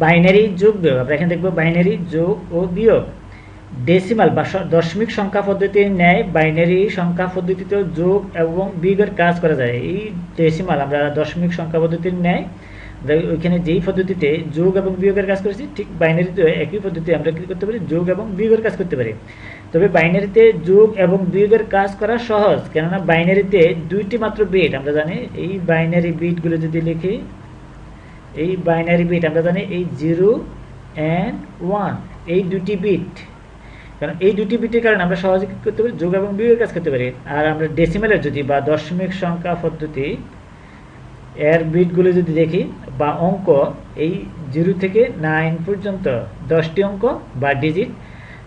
Binary যোগ বিয়োগ। আমরা এখানে দেখব বাইনারি যোগ ও বিয়োগ। ডেসিমাল বা দশমিক সংখ্যা পদ্ধতির ন্যায় বাইনারি সংখ্যা পদ্ধতিতেও যোগ এবং বিয়োগের কাজ করা যায়। এই ডেসিমাল আমরা দশমিক সংখ্যা পদ্ধতির ন্যায় ওইখানে যেই পদ্ধতিতে যোগ এবং বিয়োগের কাজ করেছি, ঠিক বাইনারিতে একই পদ্ধতি আমরা কি করতে পারি? যোগ এবং বিয়োগের কাজ করতে পারি। তবে বাইনারিতে যোগ এবং বিয়োগের কাজ করা সহজ, কেননা বাইনারিতে দুইটি মাত্র বিট আমরা জানি এই বাইনারি বিটগুলো যদি লিখি এই বাইনারি বিট আমরা জানি এই জিরো অ্যান্ড ওয়ান এই দুটি বিট কারণ এই দুটি বিটের কারণে আমরা সহজে কি করতে পারি? যোগ এবং বিয়োগের কাজ করতে পারি। আর আমরা ডেসিমেলের যদি বা দশমিক সংখ্যা পদ্ধতি এর বিটগুলো যদি দেখি, বা অঙ্ক, এই জিরো থেকে নাইন পর্যন্ত দশটি অঙ্ক বা ডিজিট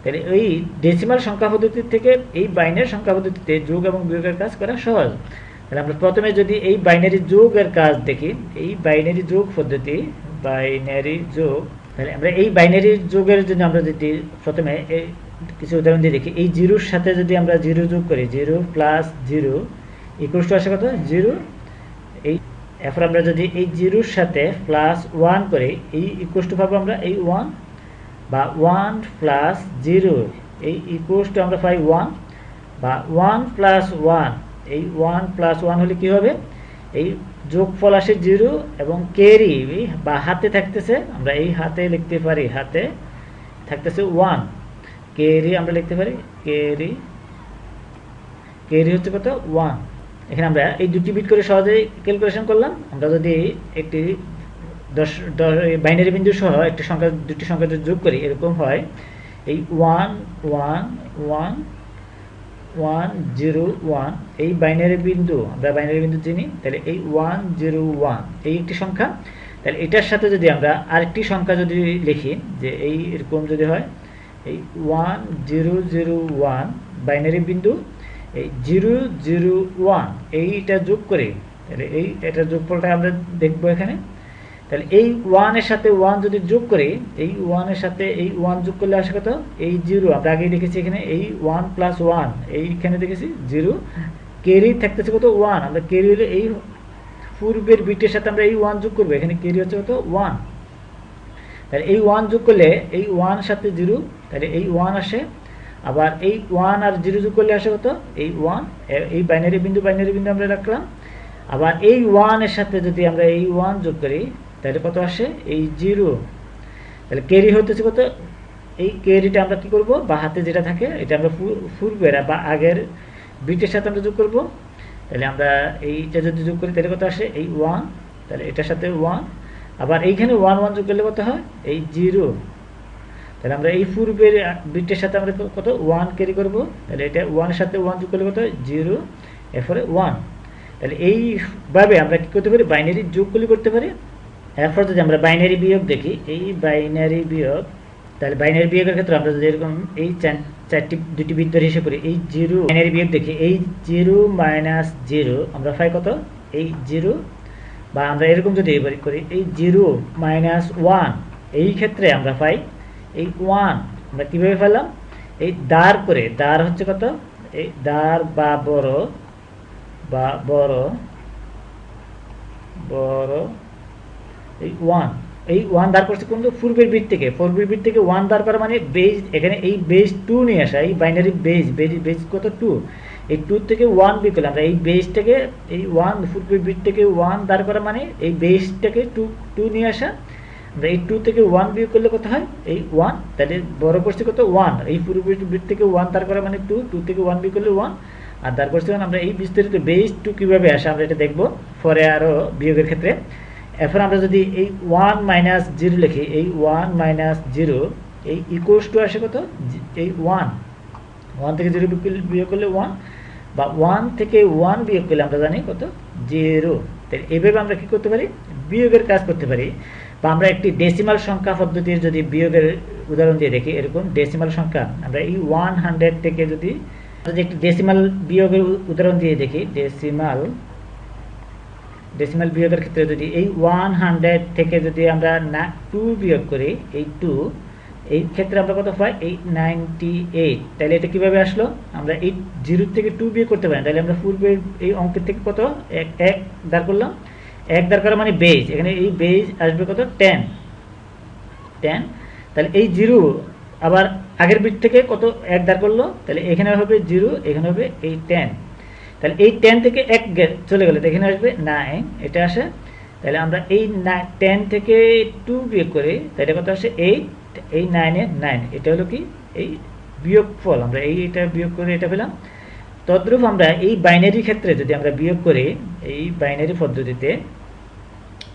তাহলে এই ডেসিমাল সংখ্যা পদ্ধতি থেকে এই বাইনারি সংখ্যা পদ্ধতিতে যোগ এবং বিয়োগের কাজ করা সহজ। তাহলে আমরা প্রথমে যদি এই বাইনারি যোগের কাজ দেখি, এই বাইনারি যোগ পদ্ধতি বাইনারি যোগ, তাহলে আমরা এই বাইনারি যোগের জন্য আমরা যদি প্রথমে কিছু উদাহরণ দিয়ে দেখি, এই জিরোর সাথে যদি আমরা জিরো যোগ করি, zero plus zero equal to আসে কত? জিরো। এই, এরপর আমরা যদি এই জিরোর সাথে প্লাস ওয়ান করি, এই ইকুয়াল টু পাবো আমরা এই ওয়ান বা ওয়ান প্লাস জিরো এই ইকুয়াল টু আমরা পাই ওয়ান বা ওয়ান প্লাস ওয়ান এই ওয়ান প্লাস ওয়ান হলে কি হবে? এই যোগফল আসে জিরো এবং ক্যারি বা হাতে থাকতেছে, আমরা এই হাতে লিখতে পারি হাতে থাকতেছে ওয়ান ক্যারি আমরা লিখতে পারি ক্যারি ক্যারি হচ্ছে কত? ওয়ান এখানে আমরা এই দুটি বিট করে সহজেই ক্যালকুলেশন করলাম। আমরা যদি একটি দশ বাইনারি বিন্দু সহ একটি সংখ্যা, দুটি সংখ্যা যোগ করি, এরকম হয়। এই one one one one zero one এই বাইনারি বিন্দু, আমরা বাইনারি বিন্দু চিনি, তাহলে এই ওয়ান জিরো ওয়ান এই একটি সংখ্যা, তাহলে এটার সাথে যদি আমরা আরেকটি সংখ্যা যদি লিখি, যে এই এরকম যদি হয়, এই one zero zero one binary বিন্দু, এই জিরো জিরো ওয়ান এইটা যোগ করে, তাহলে এই, এটা যোগফলটা আমরা দেখব এখানে তাহলে এই ওয়ানের সাথে ওয়ান যদি যোগ করি এই ওয়ানের সাথে এই ওয়ান যোগ করলে আসে কত এই জিরো আমরা আগেই দেখেছি এখানে এই ওয়ান প্লাস ওয়ান এইখানে দেখেছি জিরো কেরি থাকতেছে কত ওয়ান আমরা কেরি হলে এই পূর্বের বিটের সাথে আমরা এই ওয়ান যোগ করব এখানে কেরি হচ্ছে কত ওয়ান তাহলে এই ওয়ান যোগ করলে এই ওয়ান সাথে জিরো তাহলে এই ওয়ান আসে আবার এই ওয়ান আর জিরো যোগ করলে আসে কত এই ওয়ান এই বাইনারি বিন্দু বাইনারি বিন্দু আমরা রাখলাম আবার এই ওয়ানের সাথে যদি আমরা এই ওয়ান যোগ করি তাহলে কত আসে? এই জিরো। তাহলে কেরি হতেছে কত? এই কেরিটা আমরা কি করব? বা হাতে যেটা থাকে, এটা আমরা পূর্বের বা আগের বিটের সাথে আমরা যোগ করব। তাহলে আমরা এইটা যদি যোগ করি, তাহলে কত আসে? এই ওয়ান তাহলে এটার সাথে ওয়ান আবার এইখানে ওয়ান ওয়ান যোগ করলে কত হয়? এই জিরো। তাহলে আমরা এই পূর্বের বিটের সাথে আমরা কত? ওয়ান ক্যারি করব। তাহলে এটা ওয়ানের সাথে ওয়ান যোগ করলে কত হয়? জিরো। এরপরে ওয়ান তাহলে এইভাবে আমরা কি করতে পারি? বাইনারি যোগ করলে করতে পারি। এরপর যদি আমরা বাইনারি বিয়োগ দেখি, এই বাইনারি বিয়োগ, তাহলে বাইনারি বিয়োগের ক্ষেত্রে আমরা যদি এরকম এই চারটি দুটি বৃত্তের হিসেবে করি, এই জিরো বাইনারি বিয়োগ দেখি, এই জিরো মাইনাস জিরো, আমরা পাই কত? এই জিরো, বা আমরা এরকম যদি করি, এই জিরো মাইনাস ওয়ান এই ক্ষেত্রে আমরা পাই এই ওয়ান আমরা কীভাবে পেলাম? এই দাঁড় করে, দাঁড় হচ্ছে কত? এই দাঁড় বা বড় বা বড় বড় এই ওয়ান এই ওয়ান দাঁড় করছে কোন পূর্বের বিট থেকে? পূর্বের বিট থেকে ওয়ান দাঁড় করা মানে বেজ এখানে এই বেজ টু নিয়ে আসা, এই বাইনারি বেজ বেজ বেজ কত টু এই টু থেকে ওয়ান বি করলাম। এই বেজ থেকে এই ওয়ান পূর্বের বিট থেকে ওয়ান দাঁড় করা মানে এই বেজটাকে টু টু নিয়ে আসা। আমরা এই টু থেকে ওয়ান বিয়োগ করলে কত হয়? এই ওয়ান তাহলে বড় করছে কত? ওয়ান এই পূর্বের বিট থেকে ওয়ান দাঁড় করা মানে টু টু থেকে ওয়ান বিয়োগ করলে ওয়ান আর দাঁড় করছে আমরা এই বিস্তারিত বেজ টু কীভাবে আসে, আমরা এটা দেখব। পরে আরও বিয়োগের ক্ষেত্রে। এখন আমরা যদি এই ওয়ান মাইনাস জিরো লিখি, এই ওয়ান মাইনাস জিরো এই ইকুয়ালস টু আসে কত? এই ওয়ান ওয়ান থেকে জিরো বিয়োগ করলে ওয়ান বা ওয়ান থেকে ওয়ান বিয়োগ করলে আমরা জানি কত? জিরো তাই এইভাবে আমরা কি করতে পারি? বিয়োগের কাজ করতে পারি। বা আমরা একটি ডেসিমাল সংখ্যা পদ্ধতির যদি বিয়োগের উদাহরণ দিয়ে দেখি, এরকম ডেসিমাল সংখ্যা। আমরা এই ওয়ান হান্ড্রেড থেকে যদি একটি ডেসিমাল বিয়োগের উদাহরণ দিয়ে দেখি ডেসিমাল ডেসিমাল বিয়োগের ক্ষেত্রে যদি এই ওয়ান হান্ড্রেড থেকে যদি আমরা না টু বিয়োগ করি, এই টু এই ক্ষেত্রে আমরা কত পাই? এই নাইনটি এইট তাহলে এটা কীভাবে আসলো? আমরা এই জিরো থেকে টু বিয়োগ করতে পারি তাহলে আমরা পূর্বের এই অঙ্কের থেকে কত? এক এক দাঁড় করলাম। এক দাঁড় করা মানে বেজ এখানে এই বেজ আসবে কত? টেন টেন তাহলে এই জিরো আবার আগের বিট থেকে কত এক দাঁড় করল? তাহলে এখানে হবে জিরো এখানে হবে এই টেন তাহলে এই টেন থেকে এক চলে গেলে এখানে আসবে নাইন এটা আসে, তাহলে আমরা এই টেন থেকে টু বিয়োগ করে, তাহলে কত আসে এইট এই নাইনে নাইন এটা হলো কি? এই বিয়োগ ফল আমরা এই এটা বিয়োগ করে এটা পেলাম। তদ্রূপ আমরা এই বাইনারি ক্ষেত্রে যদি আমরা বিয়োগ করি, এই বাইনারি পদ্ধতিতে,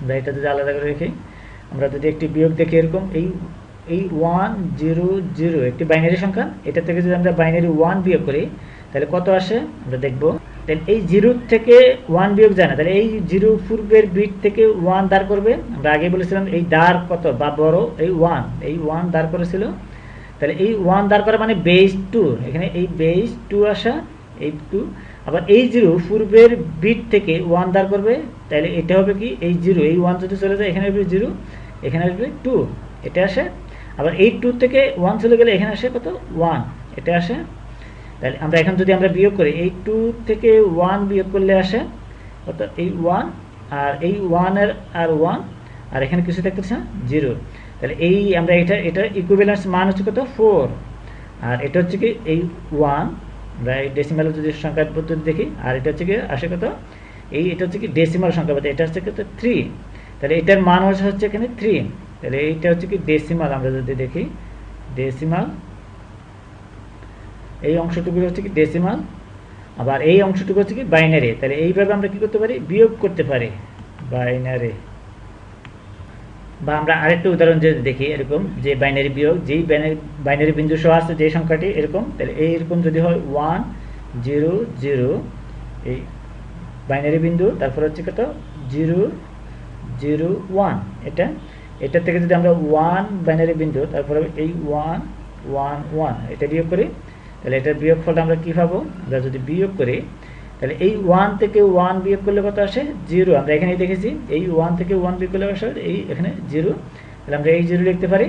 আমরা এটা যদি আলাদা করে রেখি, আমরা যদি একটি বিয়োগ দেখি এরকম, এই এই ওয়ান জিরো জিরো একটি বাইনারি সংখ্যা, এটা থেকে যদি আমরা বাইনারি ওয়ান বিয়োগ করি, তাহলে কত আসে? আমরা দেখব তাহলে এই জিরো থেকে ওয়ান বিয়োগ যায় না। তাহলে এই জিরো পূর্বের বিট থেকে ওয়ান দাঁড় করবে। আমরা আগে বলেছিলাম এই দাঁড় কত? বা বড়, এই ওয়ান এই ওয়ান দাঁড় করেছিল। তাহলে এই ওয়ান দাঁড় করা মানে বেস টু এখানে এই বেস টু আসা, এই টু আবার এই জিরো পূর্বের বিট থেকে ওয়ান দাঁড় করবে। তাহলে এটা হবে কি? এই জিরো, এই ওয়ান যদি চলে যায়, এখানে আসবে জিরো, এখানে আসবে টু এটা আসে। আবার এই টু থেকে ওয়ান চলে গেলে এখানে আসে কত? ওয়ান এটা আসে তাহলে আমরা এখন যদি আমরা বিয়োগ করি, এই টু থেকে ওয়ান বিয়োগ করলে আসে, অর্থাৎ এই ওয়ান আর এই ওয়ানের আর ওয়ান আর এখানে কিছু দেখতেছে জিরো তাহলে এই আমরা এটা এটা ইকুইভ্যালেন্স মান হচ্ছে কত? ফোর আর এটা হচ্ছে কি, এই ওয়ান আমরা এই ডেসিমাল যদি সংখ্যা পদ্ধতি দেখি, আর এটা হচ্ছে কি, আসে কত? এই এটা হচ্ছে কি ডেসিমাল সংখ্যা পদ্ধতি এটা হচ্ছে কত? থ্রি তাহলে এটার মান হচ্ছে এখানে থ্রি তাহলে এইটা হচ্ছে কি ডেসিমাল আমরা যদি দেখি ডেসিমাল এই অংশটুকু হচ্ছে কি ডেসিমাল আবার এই অংশটুকু হচ্ছে কি বাইনারি তাহলে এইভাবে আমরা কি করতে পারি? বিয়োগ করতে পারি বাইনারি বা আমরা আরেকটা উদাহরণ যদি দেখি, এরকম যে বাইনারি বিয়োগ, যেই বাইনারি বাইনারি বিন্দু সহ আছে যে সংখ্যাটি, এরকম, তাহলে এইরকম যদি হয় ওয়ান জিরো জিরো এই বাইনারি বিন্দু, তারপর হচ্ছে কত? জিরো জিরো ওয়ান এটা এটা থেকে যদি আমরা ওয়ান বাইনারি বিন্দু, তারপরে এই ওয়ান ওয়ান ওয়ান এটা বিয়োগ করি তাহলে এটার বিয়োগ ফলটা আমরা কী পাবো আমরা যদি বিয়োগ করি, তাহলে এই ওয়ান থেকে ওয়ান বিয়োগ করলে কত আসে? জিরো আমরা এখানেই দেখেছি, এই ওয়ান থেকে ওয়ান বিয়োগ করলে আসে? এই এখানে জিরো তাহলে আমরা এই জিরো লিখতে পারি।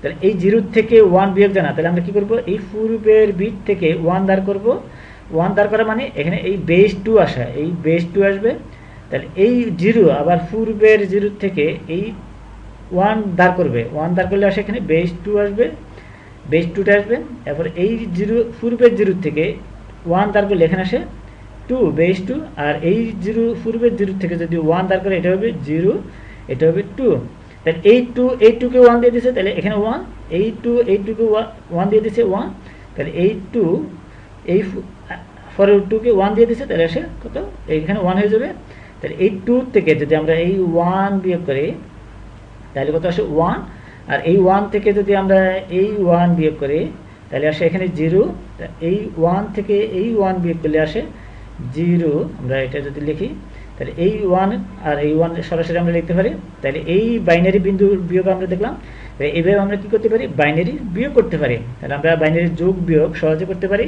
তাহলে এই জিরোর থেকে ওয়ান বিয়োগ জানা। তাহলে আমরা কী করব? এই পূর্বের বিট থেকে ওয়ান দাঁড় করব। ওয়ান দাঁড় করা মানে এখানে এই বেস টু আসা। এই বেস টু আসবে। তাহলে এই জিরো আবার পূর্বের জিরো থেকে এই ওয়ান দাঁড় করবে। ওয়ান দাঁড় করলে আসে এখানে বেস টু আসবে। বেস টুটা আসবে। তারপর এই জিরো, পূর্বের জিরো থেকে ওয়ান দাঁড় করলে এখানে আসে টু বেস টু আর এই জিরো, পূর্বের জিরো থেকে যদি ওয়ান দাঁড় করে, এটা হবে জিরো এটা হবে টু তাহলে এই টু এই টুকে ওয়ান দিয়ে দিছে, তাহলে এখানে ওয়ান এই টু এই টুকে ওয়ান দিয়ে দিছে ওয়ান তাহলে এই টু এই পরের টুকে ওয়ান দিয়ে দিছে, তাহলে আসে কত? এইখানে ওয়ান হয়ে যাবে। তাহলে এই টু থেকে যদি আমরা এই ওয়ান বিয়োগ করি, তাহলে কত আসে? ওয়ান আর এই ওয়ান থেকে যদি আমরা এই ওয়ান বিয়োগ করি, তাহলে আসে এখানে জিরো। এই ওয়ান থেকে এই ওয়ান বিয়োগ করলে আসে জিরো। আমরা এটা যদি লিখি, তাহলে এই ওয়ান আর এই ওয়ান সরাসরি আমরা লিখতে পারি। তাহলে এই বাইনারি বিন্দু বিয়োগ আমরা দেখলাম। এইভাবে আমরা কি করতে পারি? বাইনারি বিয়োগ করতে পারি। তাহলে আমরা বাইনারি যোগ বিয়োগ সহজে করতে পারি।